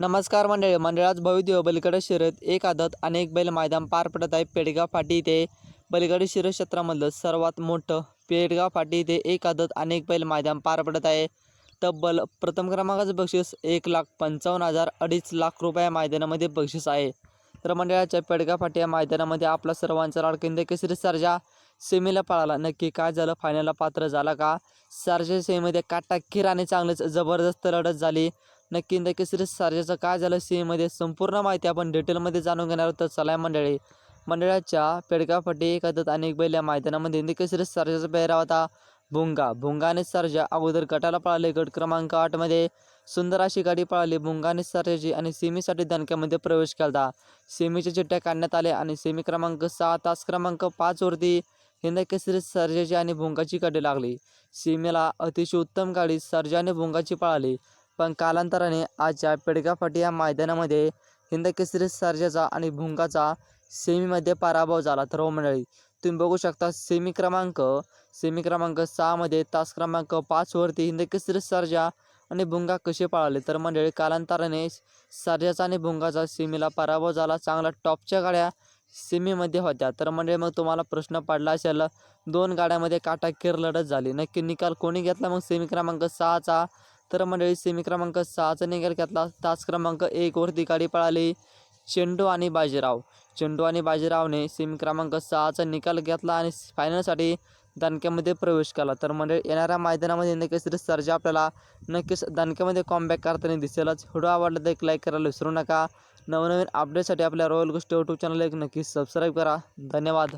नमस्कार मंडळी मंडळात भव्य बलिकडे शिरत एक आदत अनेक बैल मैदान पार पडत आहे पेडगाव फाटी इथे. बलिकडे शिरत क्षेत्रामधलं सर्वात मोठं पेडगाव फाटी इथे एक आदत अनेक बैल मैदान पार पडत आहे. तब्बल प्रथम क्रमांकाचं बक्षीस एक लाख पंचावन्न हजार अडीच लाख रुपये या मैदानामध्ये बक्षीस आहे. तर मंडळाच्या पेडगाव फाटी या मैदानामध्ये आपला सर्वांचा लाडकिंद केसरी सर्जा सेमीला पळाला. नक्की काय झालं? फायनलला पात्र झाला का? सर्जा सेमीमध्ये काटा आणि चांगलेच जबरदस्त लढत झाली. नक्की नक्की सिरीज सारख्याचं काय झालं सीमध्ये संपूर्ण माहिती आपण डिटेलमध्ये जाणून घेणार आहोत. तर चला मंडळी. मंडळाच्या पेडका फटी एक अनेक बैल या मैदानामध्ये नक्की सिरीज सारख्याचा पेहराव होता. भुंगा. भुंगाने सर्जा अगोदर गटाला पळाले. गट क्रमांक आठमध्ये सुंदर अशी गाडी पळाली. भुंगाने सर्जाची आणि सेमीसाठी दणक्यामध्ये प्रवेश केला सेमीच्या चिठ्ठ्या काढण्यात आल्या आणि सेमी क्रमांक सहा तास क्रमांक पाचवरती हिंद केसरी सर्जाची आणि भुंगाची गाडी लागली. सीमेला अतिशय उत्तम गाडी सर्जाने भुंगाची पळाली. पण कालांतराने आजच्या पेडगाफाटी या मैदानामध्ये हिंद केसरी सर्जाचा आणि भुंगाचा सेमीमध्ये पराभव झाला. तर हो मंडळी तुम्ही बघू शकता सेमी क्रमांक सेमी क्रमांक सहामध्ये तास क्रमांक पाचवरती हिंद केसरी सर्जा आणि भुंगा कसे पळाले? तर मंडळी कालांतराने सर्जाचा आणि भुंगाचा सेमीला पराभव झाला. चांगला टॉपच्या गाड्या सेमीमध्ये होत्या. तर मंडळी मग तुम्हाला प्रश्न पडला असेल दोन गाड्यामध्ये काटाकीर लढत झाली. नक्की निकाल कोणी घेतला? मग सेमी क्रमांक सहाचा तर मंडळी सेमी क्रमांक सहाचा निकाल घेतला. तास क्रमांक एकवरती गाडी पळाली. चेंडू आणि बाजीराव. चेंडू आणि बाजीरावने सेमी क्रमांक सहाचा निकाल घेतला आणि फायनलसाठी दणक्यामध्ये प्रवेश केला. तर मंडळी येणाऱ्या मैदानामध्ये नक्कीच सर्जा आपल्याला नक्कीच दणक्यामध्ये कॉमबॅक करताना दिसेलच. व्हिडिओ आवडला तर एक लाईक करायला विसरू नका. नवनवीन अपडेटसाठी आपल्या रॉयल गोष्टी यूट्यूब चॅनल एक नक्की सबस्क्राईब करा. धन्यवाद.